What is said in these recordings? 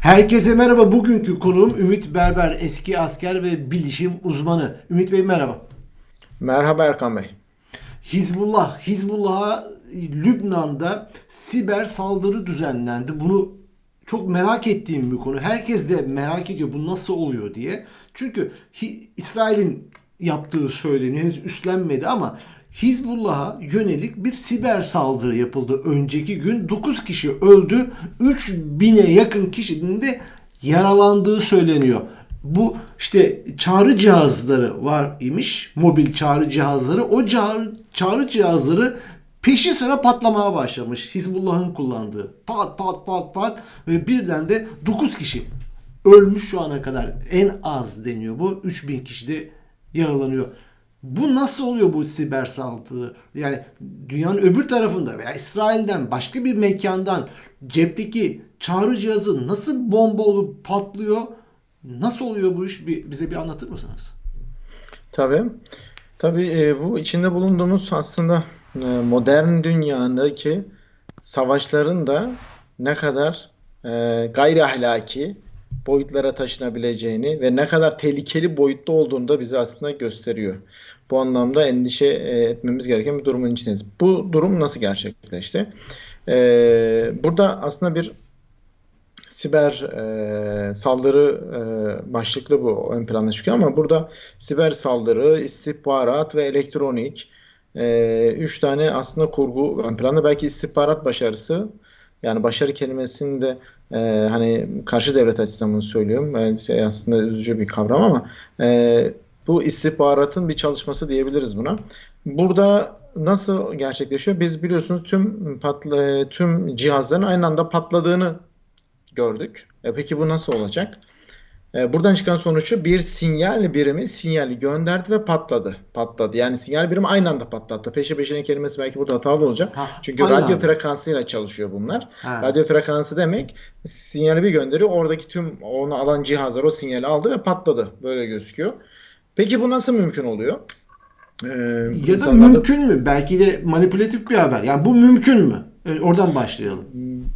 Herkese merhaba. Bugünkü konuğum Ümit Berber, eski asker ve bilişim uzmanı. Ümit Bey merhaba. Merhaba Erkan Bey. Hizbullah, Hizbullah'a Lübnan'da siber saldırı düzenlendi. Bunu çok merak ettiğim bir konu. Herkes de merak ediyor bu nasıl oluyor diye. Çünkü İsrail'in yaptığı söyleniyor. Henüz üstlenmedi ama Hizbullah'a yönelik bir siber saldırı yapıldı. Önceki gün 9 kişi öldü. 3000'e yakın kişinin de yaralandığı söyleniyor. Bu işte çağrı cihazları var imiş. Mobil çağrı cihazları. O çağrı, çağrı cihazları peşi sıra patlamaya başlamış. Hizbullah'ın kullandığı. Pat pat pat pat ve birden de 9 kişi ölmüş şu ana kadar. En az deniyor bu. 3000 kişi de yaralanıyor. Bu nasıl oluyor bu siber saldırı? Yani dünyanın öbür tarafında veya İsrail'den başka bir mekandan cepteki çağrı cihazı nasıl bomba olup patlıyor? Nasıl oluyor bu iş? Bir, bize bir anlatır mısınız? Tabii. Tabii e, bu içinde bulunduğumuz aslında e, modern dünyadaki savaşların da ne kadar e, gayri ahlaki boyutlara taşınabileceğini ve ne kadar tehlikeli boyutta olduğunu da bize aslında gösteriyor. Bu anlamda endişe e, etmemiz gereken bir durumun içindeyiz. Bu durum nasıl gerçekleşti? E, burada aslında bir siber e, saldırı e, başlıklı bu ön planda çıkıyor ama burada siber saldırı, istihbarat ve elektronik e, üç tane aslında kurgu ön planda. Belki istihbarat başarısı yani başarı kelimesini de e, hani karşı devlet açısından bunu söylüyorum. Yani şey aslında üzücü bir kavram ama e, bu istihbaratın bir çalışması diyebiliriz buna. Burada nasıl gerçekleşiyor? Biz biliyorsunuz tüm patla, tüm cihazların aynı anda patladığını gördük. E peki bu nasıl olacak? E, buradan çıkan sonuç şu, bir sinyal birimi sinyali gönderdi ve patladı. Patladı. Yani sinyal birimi aynı anda patlattı. Peşe peşine kelimesi belki burada hatalı olacak. Ha, Çünkü aynı radyo frekansıyla çalışıyor bunlar. Ha. Radyo frekansı demek sinyali bir gönderiyor. Oradaki tüm onu alan cihazlar o sinyali aldı ve patladı. Böyle gözüküyor. Peki bu nasıl mümkün oluyor? Ee, Ya da mümkün mü? Belki de manipülatif bir haber. Yani bu mümkün mü? E, Oradan başlayalım.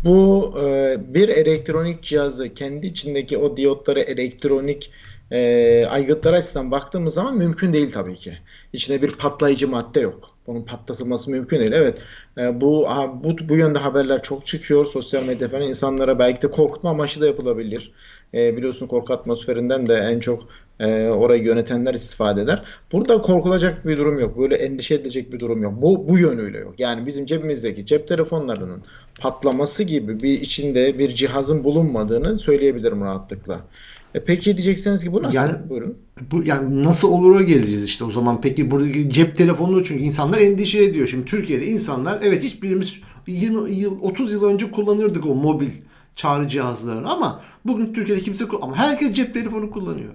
Bu e, bir elektronik cihazı kendi içindeki o diyotları elektronik e, aygıtları açısından baktığımız zaman mümkün değil tabii ki. İçinde bir patlayıcı madde yok. Bunun patlatılması mümkün değil. Evet, e, bu, bu bu yönde haberler çok çıkıyor sosyal medya falan. insanlara belki de korkutma amaçlı da yapılabilir. E, biliyorsun korku atmosferinden de en çok e, orayı yönetenler istifade eder. Burada korkulacak bir durum yok. Böyle endişe edilecek bir durum yok. Bu bu yönüyle yok. Yani bizim cebimizdeki cep telefonlarının patlaması gibi bir içinde bir cihazın bulunmadığını söyleyebilirim rahatlıkla. E peki diyeceksiniz ki bu nasıl? Yani- Buyurun. Bu yani nasıl olur'a geleceğiz işte o zaman. Peki buradaki cep telefonu çünkü insanlar endişe ediyor. Şimdi Türkiye'de insanlar evet hiçbirimiz 20 yıl 30 yıl önce kullanırdık o mobil çağrı cihazlarını ama bugün Türkiye'de kimse ama herkes cep telefonu kullanıyor.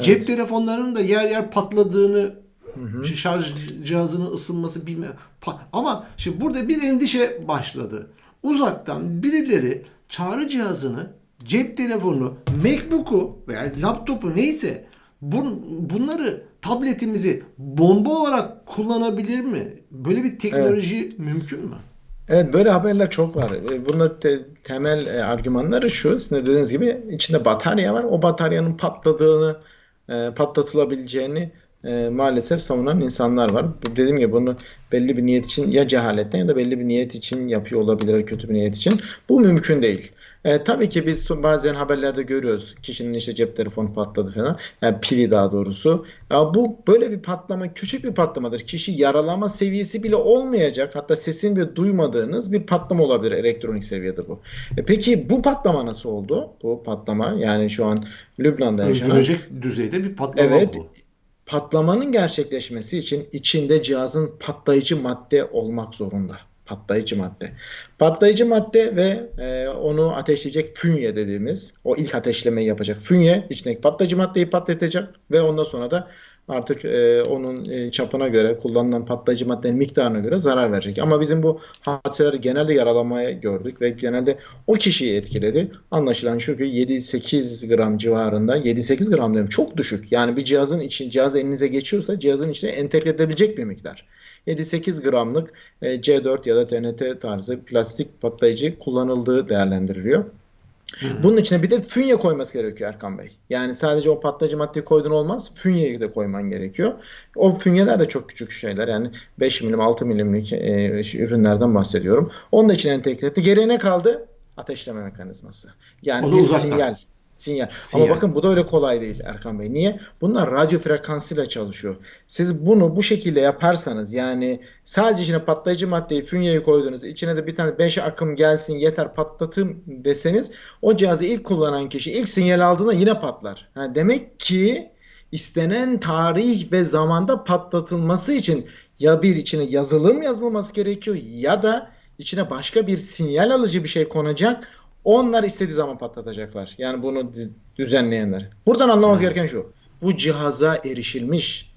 Cep telefonlarının da yer yer patladığını işte şarj cihazının ısınması bilmem ama şimdi burada bir endişe başladı. Uzaktan birileri çağrı cihazını, cep telefonu, MacBook'u veya laptopu neyse bun, bunları tabletimizi bomba olarak kullanabilir mi? Böyle bir teknoloji mümkün mü? Evet böyle haberler çok var. E, Bunun te- temel e, argümanları şu. Sizin de dediğiniz gibi içinde batarya var. O bataryanın patladığını, e, patlatılabileceğini e, maalesef savunan insanlar var. Dediğim gibi bunu belli bir niyet için ya cehaletten ya da belli bir niyet için yapıyor olabilir, kötü bir niyet için. Bu mümkün değil. E, tabii ki biz bazen haberlerde görüyoruz. Kişinin işte cep telefonu patladı falan. Yani pili daha doğrusu. Ya bu böyle bir patlama küçük bir patlamadır. Kişi yaralama seviyesi bile olmayacak. Hatta sesini bile duymadığınız bir patlama olabilir elektronik seviyede bu. E, peki bu patlama nasıl oldu? Bu patlama yani şu an Lübnan'da yaşanan Öldürecek düzeyde bir patlama Evet. bu. patlamanın gerçekleşmesi için içinde cihazın patlayıcı madde olmak zorunda. Patlayıcı madde. Patlayıcı madde ve e, onu ateşleyecek fünye dediğimiz o ilk ateşlemeyi yapacak fünye içindeki patlayıcı maddeyi patlatacak ve ondan sonra da artık e, onun e, çapına göre kullanılan patlayıcı maddenin miktarına göre zarar verecek. Ama bizim bu hadiseleri genelde yaralamaya gördük ve genelde o kişiyi etkiledi. Anlaşılan şu ki 7-8 gram civarında 7-8 gram diyorum çok düşük. Yani bir cihazın için cihaz elinize geçiyorsa cihazın içine entegre edebilecek bir miktar. 7-8 gramlık e, C4 ya da TNT tarzı plastik patlayıcı kullanıldığı değerlendiriliyor. Bunun içine bir de fünye koyması gerekiyor Erkan Bey. Yani sadece o patlayıcı maddeyi koydun olmaz. Fünyeyi de koyman gerekiyor. O fünyeler de çok küçük şeyler. Yani 5 milim 6 milimlik e, ürünlerden bahsediyorum. Onu da içine entegre etti. Geriye ne kaldı? Ateşleme mekanizması. Yani O da bir uzaktan. sinyal. Sinyal. Sinyal. Ama bakın bu da öyle kolay değil Erkan Bey. Niye? Bunlar radyo frekansıyla çalışıyor. Siz bunu bu şekilde yaparsanız yani sadece içine patlayıcı maddeyi fünyeyi koydunuz. içine de bir tane 5 akım gelsin yeter patlatayım deseniz o cihazı ilk kullanan kişi ilk sinyal aldığında yine patlar. Ha, demek ki istenen tarih ve zamanda patlatılması için ya bir içine yazılım yazılması gerekiyor ya da içine başka bir sinyal alıcı bir şey konacak. Onlar istediği zaman patlatacaklar. Yani bunu dü- düzenleyenler. Buradan anlamamız gereken şu. Bu cihaza erişilmiş.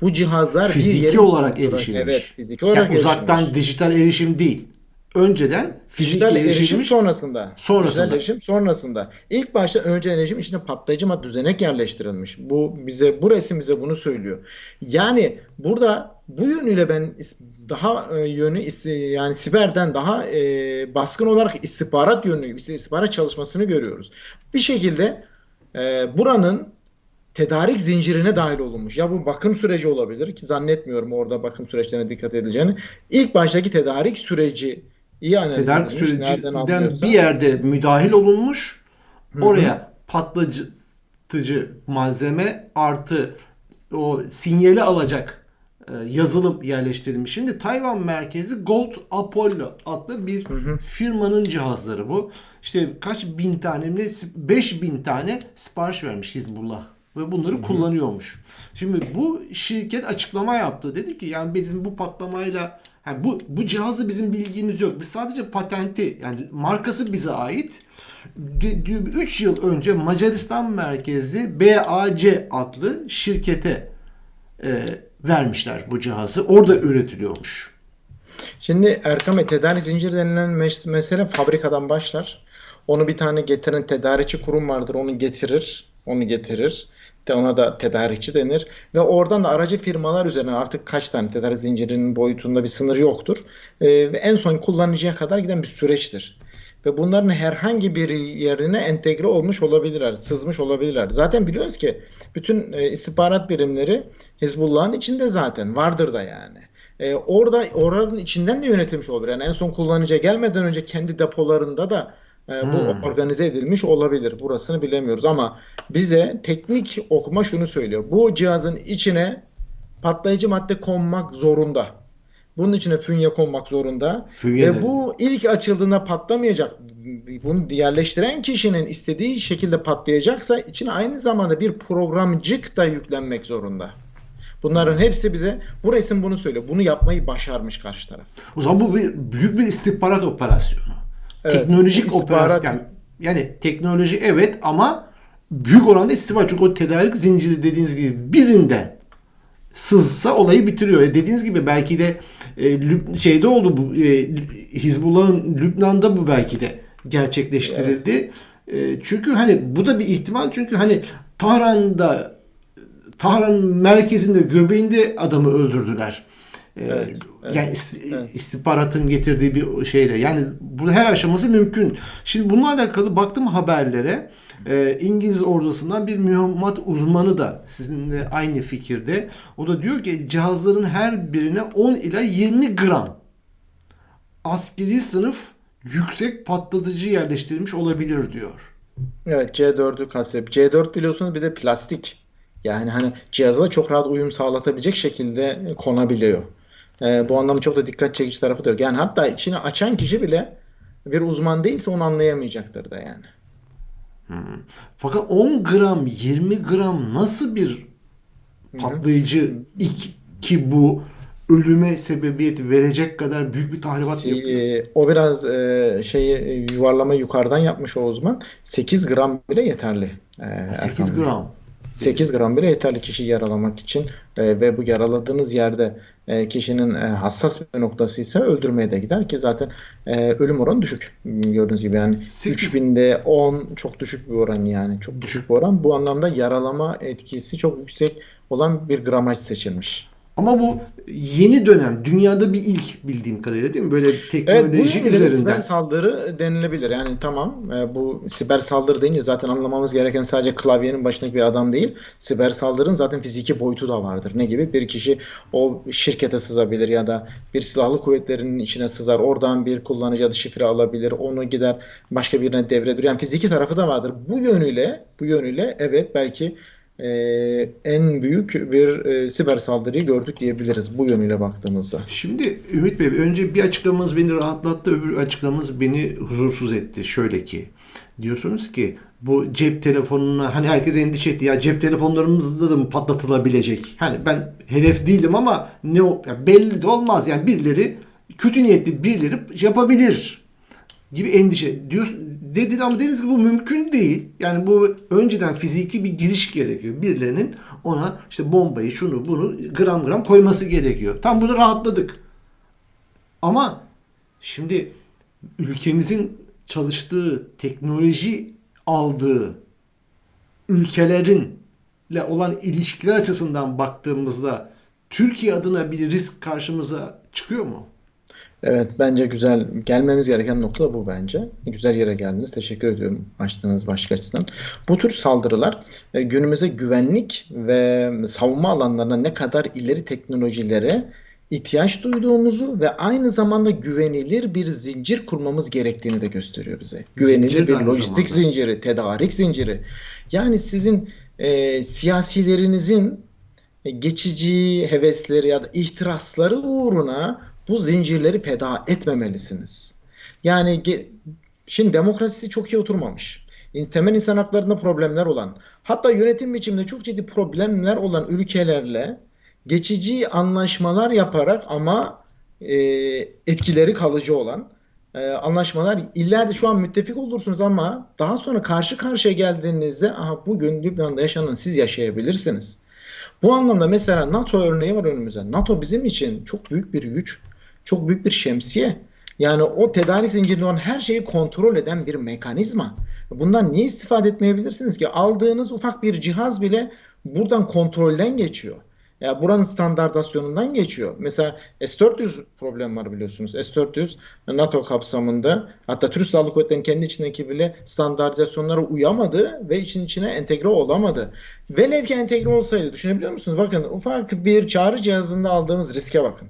Bu cihazlar bir Fiziki yerin olarak erişilmiş. Evet, fiziki olarak Yani uzaktan erişilmiş. dijital erişim değil. Önceden fiziki Dijital erişim erişilmiş. sonrasında. Sonrasında. Dijital erişim sonrasında. İlk başta önce erişim içine patlayıcı madde düzenek yerleştirilmiş. Bu bize bu resim bize bunu söylüyor. Yani burada bu yönüyle ben daha e, yönü yani siberden daha e, baskın olarak istihbarat yönlü istihbarat çalışmasını görüyoruz. Bir şekilde e, buranın tedarik zincirine dahil olunmuş. Ya bu bakım süreci olabilir ki zannetmiyorum orada bakım süreçlerine dikkat edileceğini. İlk baştaki tedarik süreci iyi analiz Tedarik edilmiş. Sürecinden bir yerde müdahil olunmuş. Hı hı. Oraya patlatıcı malzeme artı o sinyali alacak e, yazılım yerleştirilmiş. Şimdi Tayvan merkezi Gold Apollo adlı bir firmanın cihazları bu. İşte kaç bin tane mi 5 bin tane sipariş vermiş Hizbullah ve bunları kullanıyormuş. Şimdi bu şirket açıklama yaptı. Dedi ki yani bizim bu patlamayla yani bu bu cihazı bizim bilgimiz yok. Biz sadece patenti yani markası bize ait. 3 yıl önce Macaristan merkezli BAC adlı şirkete e, vermişler bu cihazı. Orada üretiliyormuş. Şimdi Erkam Bey tedarik zinciri denilen mes- mesele fabrikadan başlar. Onu bir tane getiren tedarikçi kurum vardır. Onu getirir. Onu getirir. De ona da tedarikçi denir. Ve oradan da aracı firmalar üzerine artık kaç tane tedarik zincirinin boyutunda bir sınır yoktur. Ee, ve en son kullanıcıya kadar giden bir süreçtir. Ve bunların herhangi bir yerine entegre olmuş olabilirler, sızmış olabilirler. Zaten biliyoruz ki bütün e, istihbarat birimleri Hizbullah'ın içinde zaten vardır da yani. E, orada oranın içinden de yönetilmiş olabilir. Yani en son kullanıcıya gelmeden önce kendi depolarında da e, bu Hmm. organize edilmiş olabilir. Burasını bilemiyoruz ama bize teknik okuma şunu söylüyor. Bu cihazın içine patlayıcı madde konmak zorunda. Bunun içine fünye konmak zorunda. Fünye Ve de- bu ilk açıldığında patlamayacak. Bunu yerleştiren kişinin istediği şekilde patlayacaksa içine aynı zamanda bir programcık da yüklenmek zorunda. Bunların hepsi bize bu resim bunu söylüyor. Bunu yapmayı başarmış karşı taraf. O zaman bu bir, büyük bir istihbarat operasyonu. Evet, Teknolojik istihbarat- operasyon. Yani, yani teknoloji evet ama büyük oranda istihbarat. Çünkü o tedarik zinciri dediğiniz gibi birinde sızsa olayı bitiriyor. E dediğiniz gibi belki de e, şeyde oldu bu e, Hizbullah'ın Lübnan'da bu belki de gerçekleştirildi. E, çünkü hani bu da bir ihtimal çünkü hani Tahran'da Tahran merkezinde göbeğinde adamı öldürdüler. E, Evet, evet, yani ist- evet. istihbaratın getirdiği bir şeyle. Yani bu her aşaması mümkün. Şimdi bununla alakalı baktım haberlere. Ee, İngiliz ordusundan bir mühimmat uzmanı da sizinle aynı fikirde. O da diyor ki cihazların her birine 10 ila 20 gram askeri sınıf yüksek patlatıcı yerleştirilmiş olabilir diyor. Evet C4'ü kastedip. C4 biliyorsunuz bir de plastik. Yani hani cihaza da çok rahat uyum sağlatabilecek şekilde konabiliyor. Ee, bu anlamda çok da dikkat çekici tarafı da yok. Yani hatta içini açan kişi bile bir uzman değilse onu anlayamayacaktır da yani. Fakat 10 gram 20 gram nasıl bir patlayıcı ilk ki bu ölüme sebebiyet verecek kadar büyük bir tahribat yapıyor. O biraz e, şeyi e, yuvarlama yukarıdan yapmış o uzman. 8 gram bile yeterli. Ee, 8 Erkan gram. 8 gram bile yeterli kişiyi yaralamak için E, ve bu yaraladığınız yerde e, kişinin e, hassas bir noktası ise öldürmeye de gider ki zaten e, ölüm oranı düşük gördüğünüz gibi yani Sekiz. 3000'de 10 çok düşük bir oran yani çok düşük bir oran bu anlamda yaralama etkisi çok yüksek olan bir gramaj seçilmiş. Ama bu yeni dönem dünyada bir ilk bildiğim kadarıyla değil mi? Böyle Evet, bu teknoloji de siber üzerinden. saldırı denilebilir. Yani tamam, e, bu siber saldırı deyince zaten anlamamız gereken sadece klavyenin başındaki bir adam değil. Siber saldırının zaten fiziki boyutu da vardır. Ne gibi? Bir kişi o şirkete sızabilir ya da bir silahlı kuvvetlerinin içine sızar. Oradan bir kullanıcı adı şifre alabilir. Onu gider başka birine devredir. Yani fiziki tarafı da vardır. Bu yönüyle, bu yönüyle evet belki e, en büyük bir e, siber saldırıyı gördük diyebiliriz bu yönüyle baktığımızda. Şimdi Ümit Bey önce bir açıklamanız beni rahatlattı, öbür açıklamanız beni huzursuz etti. Şöyle ki diyorsunuz ki bu cep telefonuna hani herkes endişe etti ya cep telefonlarımızda da mı patlatılabilecek? Hani ben hedef değilim ama ne ya belli de olmaz yani birileri kötü niyetli birileri yapabilir gibi endişe diyor dedi ama dediniz ki bu mümkün değil. Yani bu önceden fiziki bir giriş gerekiyor. Birilerinin ona işte bombayı şunu bunu gram gram koyması gerekiyor. Tam bunu rahatladık. Ama şimdi ülkemizin çalıştığı teknoloji aldığı ülkelerinle olan ilişkiler açısından baktığımızda Türkiye adına bir risk karşımıza çıkıyor mu? Evet bence güzel gelmemiz gereken nokta bu bence. Güzel yere geldiniz. Teşekkür ediyorum açtığınız başlık açısından. Bu tür saldırılar e, günümüze güvenlik ve savunma alanlarına ne kadar ileri teknolojilere ihtiyaç duyduğumuzu ve aynı zamanda güvenilir bir zincir kurmamız gerektiğini de gösteriyor bize. Güvenilir Zincir bir lojistik zamanda. zinciri, tedarik zinciri. Yani sizin e, siyasilerinizin e, geçici hevesleri ya da ihtirasları uğruna bu zincirleri feda etmemelisiniz. Yani şimdi demokrasisi çok iyi oturmamış. Temel insan haklarında problemler olan, hatta yönetim biçiminde çok ciddi problemler olan ülkelerle geçici anlaşmalar yaparak ama e, etkileri kalıcı olan e, anlaşmalar ileride şu an müttefik olursunuz ama daha sonra karşı karşıya geldiğinizde aha bugün Lübnan'da yaşanan siz yaşayabilirsiniz. Bu anlamda mesela NATO örneği var önümüzde. NATO bizim için çok büyük bir güç, çok büyük bir şemsiye. Yani o tedarik zincirinde olan her şeyi kontrol eden bir mekanizma. Bundan niye istifade etmeyebilirsiniz ki? Aldığınız ufak bir cihaz bile buradan kontrolden geçiyor. Ya buranın standartasyonundan geçiyor. Mesela S-400 problem var biliyorsunuz. S-400 NATO kapsamında hatta Türk Silahlı Kuvvetleri'nin kendi içindeki bile standartizasyonlara uyamadı ve için içine entegre olamadı. Velev ki entegre olsaydı düşünebiliyor musunuz? Bakın ufak bir çağrı cihazında aldığımız riske bakın.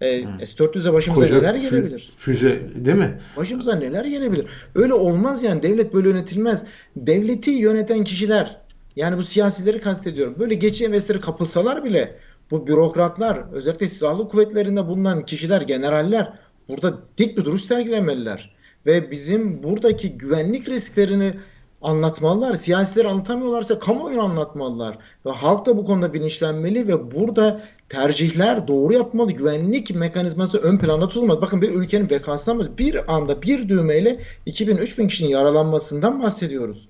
Ee, S-400'e başımıza Koca neler gelebilir? füze değil mi? Başımıza neler gelebilir? Öyle olmaz yani. Devlet böyle yönetilmez. Devleti yöneten kişiler, yani bu siyasileri kastediyorum. Böyle geçici hevesleri kapılsalar bile bu bürokratlar, özellikle silahlı kuvvetlerinde bulunan kişiler, generaller burada dik bir duruş sergilemeliler. Ve bizim buradaki güvenlik risklerini anlatmalılar. Siyasiler anlatamıyorlarsa kamuoyuna anlatmalılar. Ve halk da bu konuda bilinçlenmeli ve burada tercihler doğru yapmalı. Güvenlik mekanizması ön planda tutulmalı. Bakın bir ülkenin bekasından bir anda bir düğmeyle 2000-3000 kişinin yaralanmasından bahsediyoruz.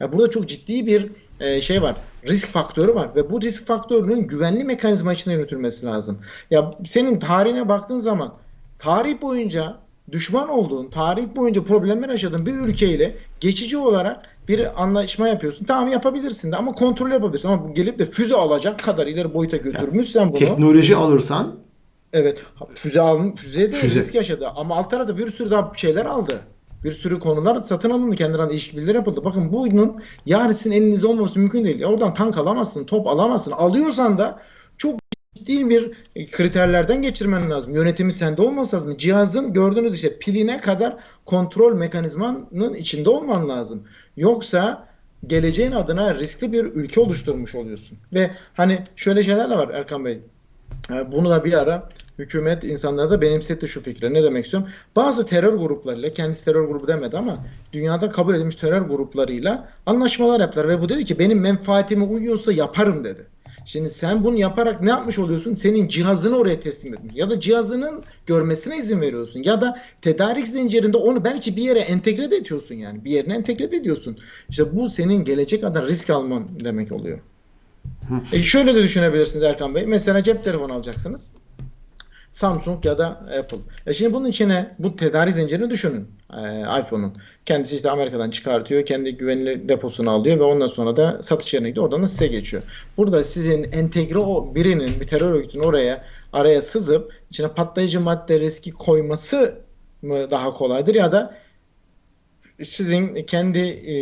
Ya burada çok ciddi bir e, şey var. Risk faktörü var ve bu risk faktörünün güvenli mekanizma içinde yürütülmesi lazım. Ya senin tarihine baktığın zaman tarih boyunca düşman olduğun, tarih boyunca problemler yaşadığın bir ülkeyle geçici olarak bir anlaşma yapıyorsun. Tamam yapabilirsin de ama kontrol yapabilirsin. Ama bu gelip de füze alacak kadar ileri boyuta götürmüşsen bunu Teknoloji alırsan Evet. Füze alın, füze de Füze. risk yaşadı. Ama alt tarafta bir sürü daha şeyler aldı. Bir sürü konular satın alındı. Kendilerine işbirlikleri yapıldı. Bakın bunun yarın sizin elinizde olması mümkün değil. Ya Oradan tank alamazsın, top alamazsın. Alıyorsan da ciddi bir kriterlerden geçirmen lazım. Yönetimi sende olması lazım. Cihazın gördüğünüz işte piline kadar kontrol mekanizmanın içinde olman lazım. Yoksa geleceğin adına riskli bir ülke oluşturmuş oluyorsun. Ve hani şöyle şeyler de var Erkan Bey. E, Bunu da bir ara hükümet insanlara da benimsetti şu fikri. Ne demek istiyorum? Bazı terör gruplarıyla, kendisi terör grubu demedi ama dünyada kabul edilmiş terör gruplarıyla anlaşmalar yaptılar. Ve bu dedi ki benim menfaatime uyuyorsa yaparım dedi. Şimdi sen bunu yaparak ne yapmış oluyorsun? Senin cihazını oraya teslim etmiş. Ya da cihazının görmesine izin veriyorsun. Ya da tedarik zincirinde onu belki bir yere entegre de ediyorsun yani. Bir yerine entegre de ediyorsun. İşte bu senin gelecek adına risk alman demek oluyor. E şöyle de düşünebilirsiniz Erkan Bey. Mesela cep telefonu alacaksınız. Samsung ya da Apple. E şimdi bunun içine bu tedarik zincirini düşünün e, iPhone'un. Kendisi işte Amerika'dan çıkartıyor, kendi güvenilir deposunu alıyor ve ondan sonra da satış yerine gidiyor. Oradan da size geçiyor. Burada sizin entegre o birinin, bir terör örgütünün oraya araya sızıp içine patlayıcı madde riski koyması mı daha kolaydır ya da sizin kendi e,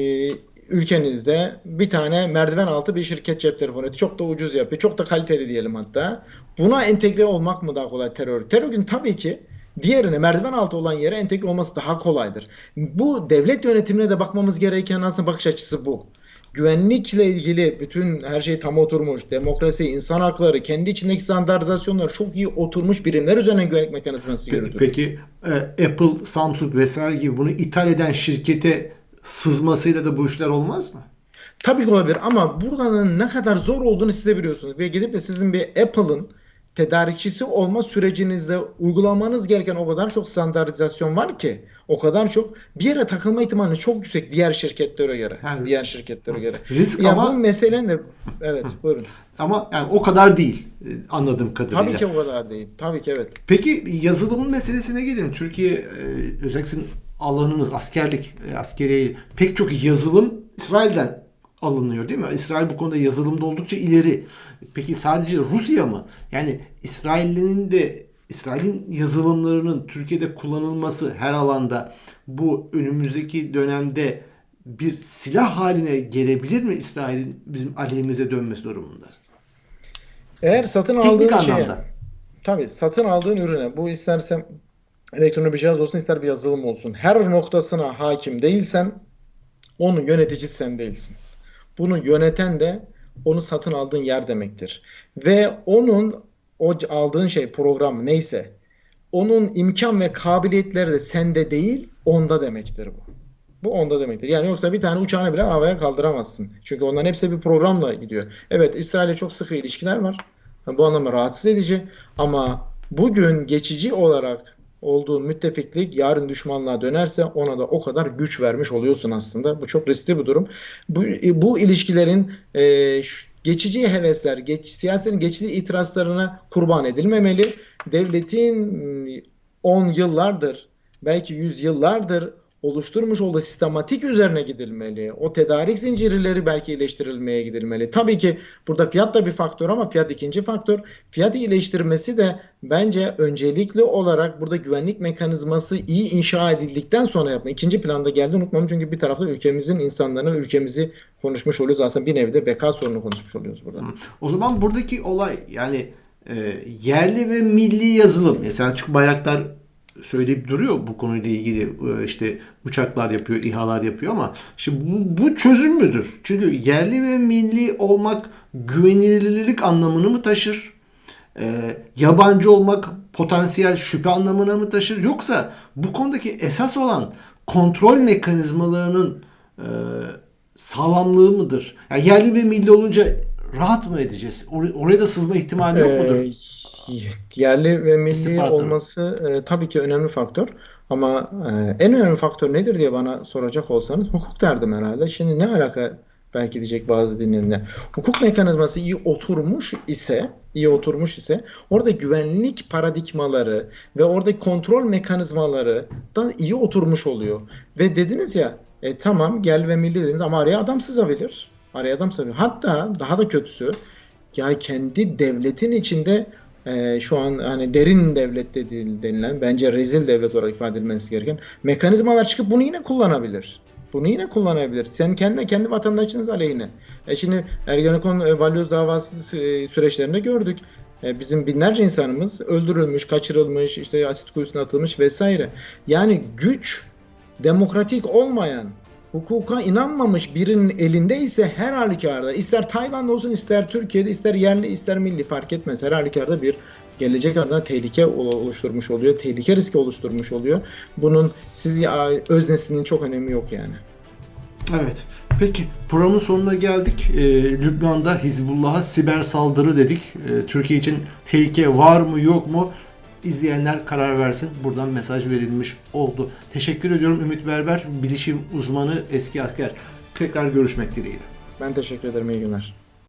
ülkenizde bir tane merdiven altı bir şirket cep telefonu çok da ucuz yapıyor. Çok da kaliteli diyelim hatta. Buna entegre olmak mı daha kolay terör? Terör örgütünün tabii ki diğerine merdiven altı olan yere entegre olması daha kolaydır. Bu devlet yönetimine de bakmamız gereken aslında bakış açısı bu. Güvenlikle ilgili bütün her şey tam oturmuş. Demokrasi, insan hakları, kendi içindeki standartizasyonlar çok iyi oturmuş birimler üzerinden güvenlik mekanizması yürütülür. Peki e, Apple, Samsung vesaire gibi bunu ithal eden şirkete sızmasıyla da bu işler olmaz mı? Tabii ki olabilir ama buranın ne kadar zor olduğunu siz de biliyorsunuz. Ve gidip de sizin bir Apple'ın tedarikçisi olma sürecinizde uygulamanız gereken o kadar çok standartizasyon var ki o kadar çok bir yere takılma ihtimali çok yüksek diğer şirketlere göre. Yani- diğer şirketlere göre. Risk Ya ama bu meselenin de evet buyurun. ama yani o kadar değil e, anladığım kadarıyla. Tabii ki o kadar değil. Tabii ki evet. Peki yazılımın meselesine gelelim. Türkiye e, özellikle alanınız askerlik, e, askeriye pek çok yazılım İsrail'den alınıyor değil mi? İsrail bu konuda yazılımda oldukça ileri. Peki sadece Rusya mı? Yani İsrail'in de İsrail'in yazılımlarının Türkiye'de kullanılması her alanda bu önümüzdeki dönemde bir silah haline gelebilir mi İsrail'in bizim aleyhimize dönmesi durumunda? Eğer satın Teknik aldığın şeye, anlamda. tabii satın aldığın ürüne bu isterse elektronik bir cihaz olsun ister bir yazılım olsun. Her noktasına hakim değilsen onun yöneticisi sen değilsin. Bunu yöneten de onu satın aldığın yer demektir. Ve onun o aldığın şey program neyse onun imkan ve kabiliyetleri de sende değil onda demektir bu. Bu onda demektir. Yani yoksa bir tane uçağını bile havaya kaldıramazsın. Çünkü onların hepsi bir programla gidiyor. Evet İsrail'le çok sıkı ilişkiler var. Bu anlamda rahatsız edici. Ama bugün geçici olarak olduğun müttefiklik yarın düşmanlığa dönerse ona da o kadar güç vermiş oluyorsun aslında. Bu çok riskli bir durum. Bu, bu ilişkilerin e, geçici hevesler, geç, siyasetin geçici itirazlarına kurban edilmemeli. Devletin mm, 10 yıllardır, belki 100 yıllardır oluşturmuş olduğu sistematik üzerine gidilmeli. O tedarik zincirleri belki iyileştirilmeye gidilmeli. Tabii ki burada fiyat da bir faktör ama fiyat ikinci faktör. Fiyat iyileştirmesi de bence öncelikli olarak burada güvenlik mekanizması iyi inşa edildikten sonra yapma. İkinci planda geldi unutmam çünkü bir tarafta ülkemizin insanlarını ülkemizi konuşmuş oluyoruz. Aslında bir nevi de beka sorunu konuşmuş oluyoruz burada. O zaman buradaki olay yani e, yerli ve milli yazılım. Mesela Selçuk Bayraktar söyleyip duruyor bu konuyla ilgili e, işte uçaklar yapıyor, İHA'lar yapıyor ama şimdi bu, bu çözüm müdür? Çünkü yerli ve milli olmak güvenilirlik anlamını mı taşır? E, yabancı olmak potansiyel şüphe anlamına mı taşır? Yoksa bu konudaki esas olan kontrol mekanizmalarının e, sağlamlığı mıdır? Yani yerli ve milli olunca rahat mı edeceğiz? Or- oraya da sızma ihtimali yok mudur? Ee, yerli ve milli İstihbarat olması e, tabii ki önemli faktör. Ama e, en önemli faktör nedir diye bana soracak olsanız hukuk derdim herhalde. Şimdi ne alaka belki diyecek bazı dinleyenler. Hukuk mekanizması iyi oturmuş ise, iyi oturmuş ise orada güvenlik paradigmaları ve orada kontrol mekanizmaları da iyi oturmuş oluyor. Ve dediniz ya e, tamam gel ve milli dediniz ama araya adam sızabilir. Araya adam sızabilir. Hatta daha da kötüsü ya kendi devletin içinde e, şu an hani derin devlet denilen bence rezil devlet olarak ifade edilmesi gereken mekanizmalar çıkıp bunu yine kullanabilir. Bunu yine kullanabilir. Sen kendi kendi vatandaşınız aleyhine. E şimdi Ergenekon e, balyoz davası sü- süreçlerinde gördük. E, bizim binlerce insanımız öldürülmüş, kaçırılmış, işte asit kuyusuna atılmış vesaire. Yani güç demokratik olmayan, hukuka inanmamış birinin elinde ise her halükarda ister Tayvan'da olsun ister Türkiye'de ister yerli ister milli fark etmez. Her halükarda bir gelecek adına tehlike ol- oluşturmuş oluyor. Tehlike riski oluşturmuş oluyor. Bunun siz öznesinin çok önemi yok yani. Evet. Peki programın sonuna geldik. Ee, Lübnan'da Hizbullah'a siber saldırı dedik. Ee, Türkiye için tehlike var mı yok mu? İzleyenler karar versin. Buradan mesaj verilmiş oldu. Teşekkür ediyorum Ümit Berber, bilişim uzmanı, eski asker. Tekrar görüşmek dileğiyle. Ben teşekkür ederim. İyi günler.